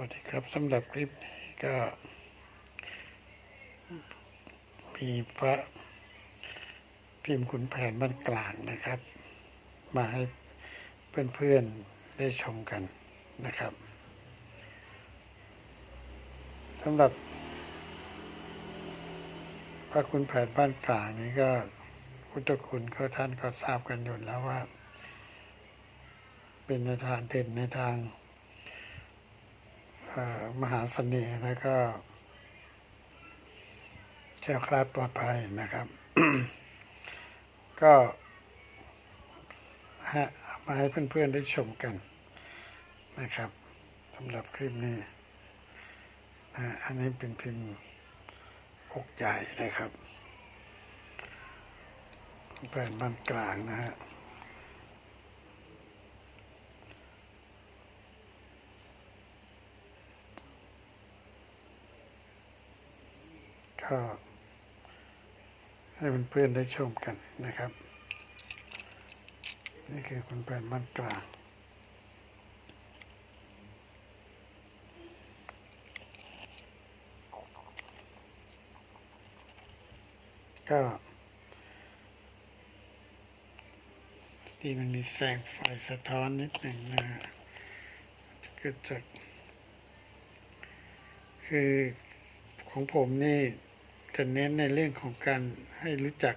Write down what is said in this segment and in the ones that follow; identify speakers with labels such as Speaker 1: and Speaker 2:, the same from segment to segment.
Speaker 1: วัสดีครับสำหรับคลิปนี้ก็ มีพระพิมพ์ขุนแผนบ้านกลางนะครับ มาให้เพื่อนๆได้ชมกันนะครับสำหรับพระคุณแผนบ้านกลางนี้ก็พุทธคุณก็ท่านก็ทราบกันอยู่แล้วว่า เป็นในทางเด่นในทาง มหาเสน่ห์แล้วก็แคล้วคลาดปลอดภัยนะครับ ก็มาให้เพื่อนๆได้ชมกันนะครับสำหรับคลิปนี้นะอันนี้เป็นพิมพ์อกใหญ่นะครับแผ่นบานกลางนะฮะ ก็ให้เพื่อนๆได้ชมกันนะครับ นี่คือคุณแผนบ้านกลางก็ที่มันมีแสงไฟสะท้อนนิดหนึ่งนะจะเกิดจากคือของผมนี่ จะเน้นในเรื่องของการให้รู้จัก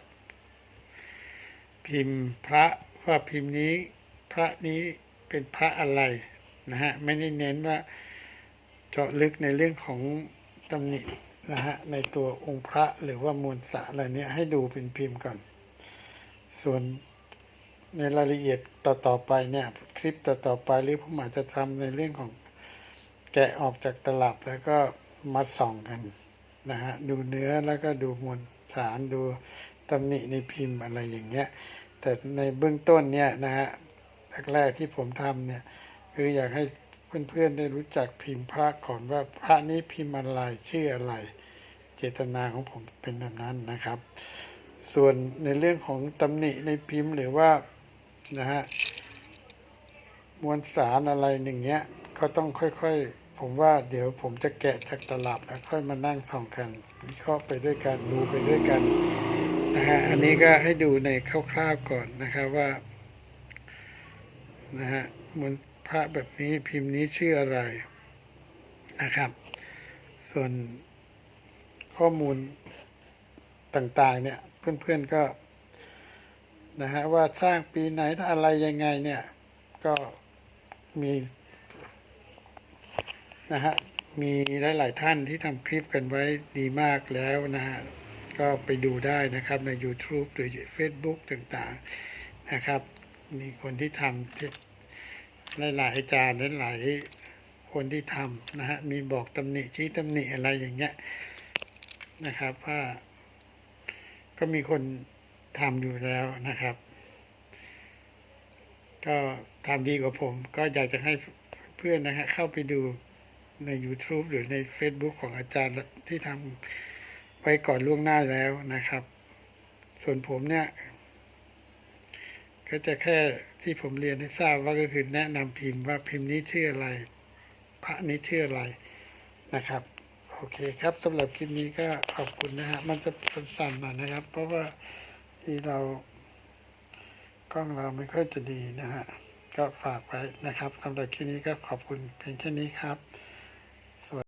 Speaker 1: พิมพ์พระว่าพิมพ์นี้ พระนี้เป็นพระอะไรนะฮะไม่ได้เน้นว่าเจาะลึกในเรื่องของตำหนินะฮะในตัวองค์พระหรือว่ามวลสารอะไรเนี้ยให้ดูเป็นพิมพ์ก่อน ส่วนในรายละเอียดต่อๆไปเนี่ยคลิปต่อๆไปหรือผมอาจจะทำในเรื่องของแกะออกจากตลับแล้วก็มาส่องกัน นะฮะดูเนื้อแล้วก็ดูมวลสารดูตำหนิในพิมพ์อะไรอย่างเงี้ย แต่ในเบื้องต้นเนี่ยนะฮะแรกๆที่ผมทำเนี่ยคืออยากให้เพื่อนๆได้รู้จักพิมพ์พระก่อนว่าพระนี้พิมพ์อะไรชื่ออะไร เจตนาของผมเป็นแบบนั้นนะครับ ส่วนในเรื่องของตำหนิในพิมพ์หรือว่านะฮะมวลสารอะไรอย่งเงี้ยก็ต้องค่อยๆ ผมว่าเดี๋ยวผมจะแกะจากตลับแล้วค่อยมานั่งส่องกัน วิเคราะห์ไปด้วยกันดูไปด้วยกันนะฮะอันนี้ก็ให้ดูในคร่าวๆก่อนนะครับว่านะฮะมวลพระแบบนี้พิมพ์นี้ชื่ออะไรนะครับ ส่วนข้อมูลต่างๆเนี่ยเพื่อนๆก็นะฮะว่าสร้างปีไหนถ้าอะไรยังไงเนี่ยก็มี นะฮะมีหลาย ๆ ท่านที่ทำคลิปกันไว้ดีมากแล้วนะฮะก็ไปดูได้นะครับใน YouTube หรือ Facebook ต่าง ๆ นะครับ มีคนที่ทำที่หลาย ๆ อาจารย์หลาย ๆ คนที่ทำนะฮะมีบอกตำหนิชี้ตำหนิอะไรอย่างเงี้ยนะครับว่าก็มีคนทำอยู่แล้วนะครับ ก็ทำดีกว่าผม ก็อยากจะให้เพื่อนนะฮะเข้าไปดู ใน YouTube หรือใน Facebook ของอาจารย์ที่ทำไว้ก่อนล่วงหน้าแล้วนะครับ ส่วนผมเนี่ย ก็จะแค่ที่ผมเรียนให้ทราบว่าก็คือแนะนำพิมพ์ว่าพิมพ์นี้ชื่ออะไร พระนี้ชื่ออะไรนะครับ โอเคครับสำหรับคลิปนี้ก็ขอบคุณนะฮะมันจะสั้นๆหน่อยนะครับ เพราะว่าที่เรากล้องเราไม่ค่อยจะดีนะฮะ ก็ฝากไว้นะครับสำหรับคลิปนี้ก็ขอบคุณเพียงแค่นี้ครับ So.